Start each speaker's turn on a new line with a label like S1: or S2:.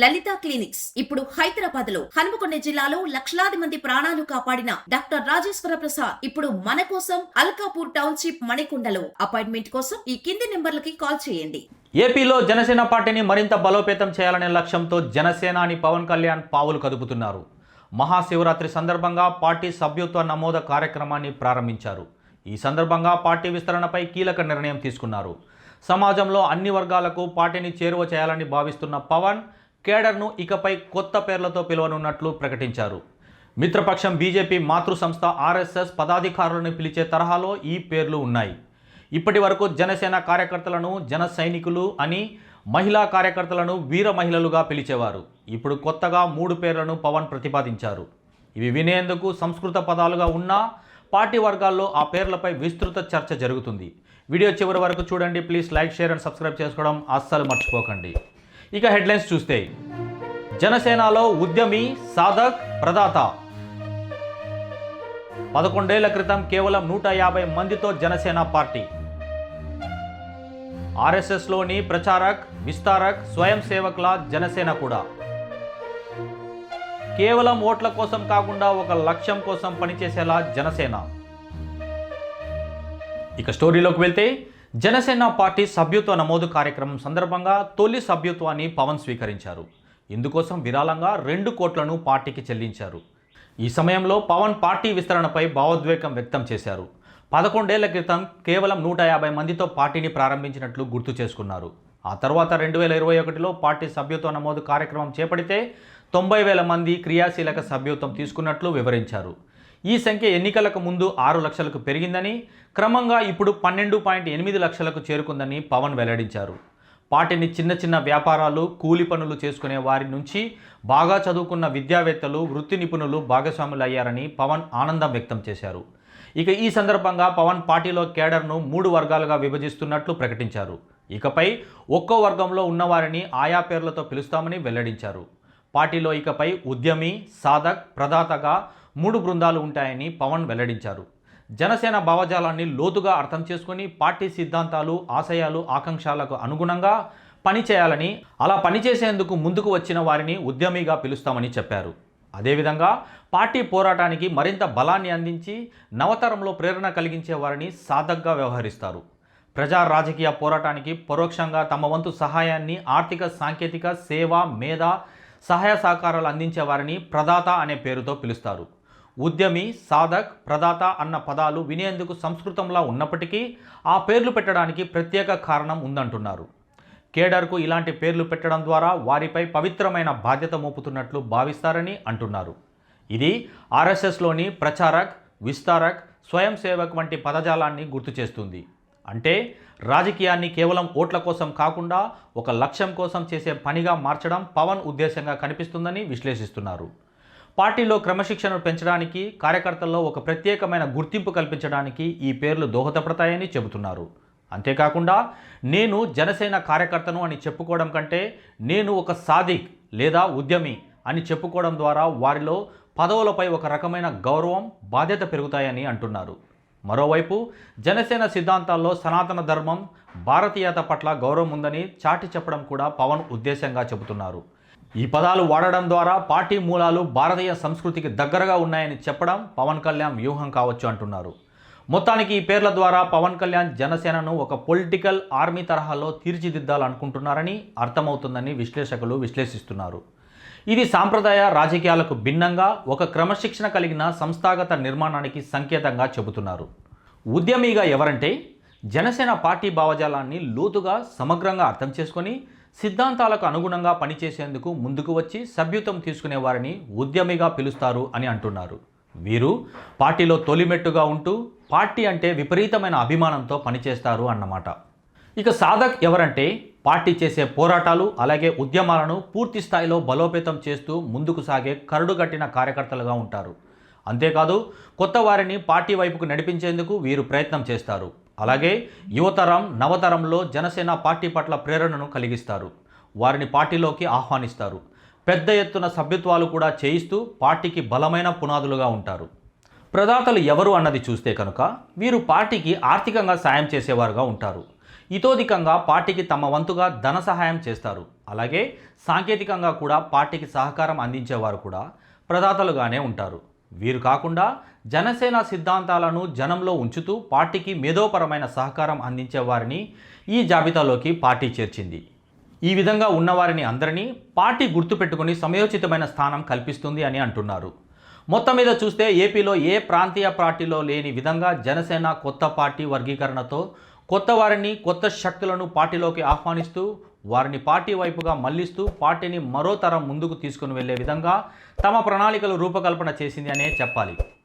S1: లలిత clinics. ఇప్పుడు హైదరాబాద్లో హనుమకొండ జిల్లాలో లక్షలాది మంది ప్రాణాలు కాపాడిన డాక్టర్ రాజేశ్వర ప్రసాద్ ఇప్పుడు మన కోసం అల్కాపూర్ టౌన్షిప్ మణికొండలో. అపాయింట్మెంట్ కోసం ఈ కింది నెంబర్లకి కాల్ చేయండి.
S2: ఏపీలో జనసేన పార్టీని మరింత బలోపేతం చేయాలనే లక్ష్యంతో జనసేనాని పవన్ కళ్యాణ్ పావులు కదుపుతున్నారు. మహాశివరాత్రి సందర్భంగా పార్టీ సభ్యత్వ నమోద కార్యక్రమాన్ని ప్రారంభించారు. ఈ సందర్భంగా పార్టీ విస్తరణపై కీలక నిర్ణయం తీసుకున్నారు. సమాజంలో అన్ని వర్గాలకు పార్టీని చేరువ చేయాలని భావిస్తున్న పవన్ కేడర్ను ఇకపై కొత్త పేర్లతో పిలువనున్నట్లు ప్రకటించారు. మిత్రపక్షం బీజేపీ మాతృ సంస్థ ఆర్ఎస్ఎస్ పదాధికారులను పిలిచే తరహాలో ఈ పేర్లు ఉన్నాయి. ఇప్పటి వరకు జనసేన కార్యకర్తలను జన సైనికులు అని మహిళా కార్యకర్తలను వీర మహిళలుగా పిలిచేవారు. ఇప్పుడు కొత్తగా మూడు పేర్లను పవన్ ప్రతిపాదించారు. ఇవి వినేందుకు సంస్కృత పదాలుగా ఉన్నా పార్టీ వర్గాల్లో ఆ పేర్లపై విస్తృత చర్చ జరుగుతుంది. వీడియో చివరి వరకు చూడండి. Please like share and subscribe చేసుకోవడం అస్సలు మర్చిపోకండి. ఇక హెడ్లైన్స్ చూస్తే జనసేనలో ఉద్యమి సాధక్ ప్రదాత. పదకొండేళ్ళ క్రితం కేవలం నూట యాభై మందితో జనసేన పార్టీ. ఆర్ఎస్ఎస్లోని ప్రచారక్ విస్తారక్ స్వయం సేవకుల జనసేన కూడా. కేవలం ఓట్ల కోసం కాకుండా ఒక లక్ష్యం కోసం పనిచేసేలా జనసేన. ఇక స్టోరీలోకి వెళ్తే జనసేన పార్టీ సభ్యత్వ నమోదు కార్యక్రమం సందర్భంగా తొలి సభ్యత్వాన్ని పవన్ స్వీకరించారు. ఇందుకోసం విరాళంగా రెండు కోట్లను పార్టీకి చెల్లించారు. ఈ సమయంలో పవన్ పార్టీ విస్తరణపై భావోద్వేగం వ్యక్తం చేశారు. పదకొండేళ్ళ క్రితం కేవలం నూట యాభై మందితో పార్టీని ప్రారంభించినట్లు గుర్తు చేసుకున్నారు. ఆ తర్వాత రెండు వేల ఇరవై ఒకటిలో పార్టీ సభ్యత్వ నమోదు కార్యక్రమం చేపడితే తొంభై వేల మంది క్రియాశీలక సభ్యత్వం తీసుకున్నట్లు వివరించారు. ఈ సంఖ్య ఎన్నికలకు ముందు ఆరు లక్షలకు పెరిగిందని క్రమంగా ఇప్పుడు పన్నెండు పాయింట్ ఎనిమిది లక్షలకు చేరుకుందని పవన్ వెల్లడించారు. పార్టీని చిన్న చిన్న వ్యాపారాలు కూలి పనులు చేసుకునే వారి నుంచి బాగా చదువుకున్న విద్యావేత్తలు వృత్తి నిపుణులు భాగస్వాములు అయ్యారని పవన్ ఆనందం వ్యక్తం చేశారు. ఇక ఈ సందర్భంగా పవన్ పార్టీలో కేడర్ను మూడు వర్గాలుగా విభజిస్తున్నట్లు ప్రకటించారు. ఇకపై ఒక్కో వర్గంలో ఉన్నవారిని ఆయా పేర్లతో పిలుస్తామని వెల్లడించారు. పార్టీలో ఇకపై ఉద్యమి సాధక్ ప్రదాతగా మూడు బృందాలు ఉంటాయని పవన్ వెల్లడించారు. జనసేన భావజాలాన్ని లోతుగా అర్థం చేసుకుని పార్టీ సిద్ధాంతాలు ఆశయాలు ఆకాంక్షలకు అనుగుణంగా పనిచేయాలని అలా పనిచేసేందుకు ముందుకు వచ్చిన వారిని ఉద్యమిగా పిలుస్తామని చెప్పారు. అదేవిధంగా పార్టీ పోరాటానికి మరింత బలాన్ని అందించి నవతరంలో ప్రేరణ కలిగించే వారిని సాధకగా వ్యవహరిస్తారు. ప్రజా రాజకీయ పోరాటానికి పరోక్షంగా తమ వంతు సహాయాన్ని ఆర్థిక సాంకేతిక సేవ మేధ సహాయ సహకారాలు అందించే వారిని ప్రదాత అనే పేరుతో పిలుస్తారు. ఉద్యమి సాధక్ ప్రదాత అన్న పదాలు వినేందుకు సంస్కృతంలా ఉన్నప్పటికీ ఆ పేర్లు పెట్టడానికి ప్రత్యేక కారణం ఉందంటున్నారు. కేడర్కు ఇలాంటి పేర్లు పెట్టడం ద్వారా వారిపై పవిత్రమైన బాధ్యత మోపుతున్నట్లు భావిస్తారని అంటున్నారు. ఇది ఆర్ఎస్ఎస్లోని ప్రచారక్ విస్తారక్ స్వయం సేవక్ వంటి పదజాలాన్ని గుర్తు చేస్తుంది అంటే రాజకీయాన్ని కేవలం ఓట్ల కోసం కాకుండా ఒక లక్ష్యం కోసం చేసే పనిగా మార్చడం పవన్ ఉద్దేశంగా కనిపిస్తుందని విశ్లేషిస్తున్నారు. పార్టీలో క్రమశిక్షణను పెంచడానికి కార్యకర్తల్లో ఒక ప్రత్యేకమైన గుర్తింపు కల్పించడానికి ఈ పేర్లు దోహదపడతాయని చెబుతున్నారు. అంతేకాకుండా నేను జనసేన కార్యకర్తను అని చెప్పుకోవడం కంటే నేను ఒక సాదిక్ లేదా ఉద్యమి అని చెప్పుకోవడం ద్వారా వారిలో పదవులపై ఒక రకమైన గౌరవం బాధ్యత పెరుగుతాయని అంటున్నారు. మరోవైపు జనసేన సిద్ధాంతాల్లో సనాతన ధర్మం భారతీయత పట్ల గౌరవం ఉందని చాటి చెప్పడం కూడా పవన్ ఉద్దేశంగా చెబుతున్నారు. ఈ పదాలు వాడడం ద్వారా పార్టీ మూలాలు భారతీయ సంస్కృతికి దగ్గరగా ఉన్నాయని చెప్పడం పవన్ కళ్యాణ్ వ్యూహం కావచ్చు అంటున్నారు. మొత్తానికి ఈ పేర్ల ద్వారా పవన్ కళ్యాణ్ జనసేనను ఒక పొలిటికల్ ఆర్మీ తరహాలో తీర్చిదిద్దాలనుకుంటున్నారని అర్థమవుతుందని విశ్లేషకులు విశ్లేషిస్తున్నారు. ఇది సాంప్రదాయ రాజకీయాలకు భిన్నంగా ఒక క్రమశిక్షణ కలిగిన సంస్థాగత నిర్మాణానికి సంకేతంగా చెబుతున్నారు. ఉద్యమిగా ఎవరంటే జనసేన పార్టీ భావజాలాన్ని లోతుగా సమగ్రంగా అర్థం చేసుకొని సిద్ధాంతాలకు అనుగుణంగా పనిచేసేందుకు ముందుకు వచ్చి సభ్యుతం తీసుకునే వారిని ఉద్యమిగా పిలుస్తారు అని అంటున్నారు. వీరు పార్టీలో తొలిమెట్టుగా ఉంటూ పార్టీ అంటే విపరీతమైన అభిమానంతో పనిచేస్తారు అన్నమాట. ఇక సాధక్ ఎవరంటే పార్టీ చేసే పోరాటాలు అలాగే ఉద్యమాలను పూర్తి స్థాయిలో బలోపేతం చేస్తూ ముందుకు సాగే కరడుగట్టిన కార్యకర్తలుగా ఉంటారు. అంతేకాదు కొత్త వారిని పార్టీ వైపుకు నడిపించేందుకు వీరు ప్రయత్నం చేస్తారు. అలాగే యువతరం నవతరంలో జనసేన పార్టీ పట్ల ప్రేరణను కలిగిస్తారు. వారిని పార్టీలోకి ఆహ్వానిస్తారు. పెద్ద ఎత్తున సభ్యత్వాలు కూడా చేయిస్తూ పార్టీకి బలమైన పునాదులుగా ఉంటారు. ప్రదాతలు ఎవరు అన్నది చూస్తే కనుక వీరు పార్టీకి ఆర్థికంగా సాయం చేసేవారుగా ఉంటారు. ఇతోధికంగా పార్టీకి తమ వంతుగా ధన సహాయం చేస్తారు. అలాగే సాంకేతికంగా కూడా పార్టీకి సహకారం అందించేవారు కూడా ప్రదాతలుగానే ఉంటారు. వీరు కాకుండా జనసేన సిద్ధాంతాలను జనంలో ఉంచుతూ పార్టీకి మేధోపరమైన సహకారం అందించే వారిని ఈ జాబితాలోకి పార్టీ చేర్చింది. ఈ విధంగా ఉన్నవారిని అందరినీ పార్టీ గుర్తుపెట్టుకుని సమయోచితమైన స్థానం కల్పిస్తుంది అని అంటున్నారు. మొత్తం మీద చూస్తే ఏపీలో ఏ ప్రాంతీయ పార్టీలో లేని విధంగా జనసేన కొత్త పార్టీ వర్గీకరణతో కొత్త వారిని కొత్త శక్తులను పార్టీలోకి ఆహ్వానిస్తూ వారిని పార్టీ వైపుగా మళ్ళిస్తూ పార్టీని మరో తరం ముందుకు తీసుకుని వెళ్ళే విధంగా తమ ప్రణాళికలు రూపకల్పన చేసింది అనే చెప్పాలి.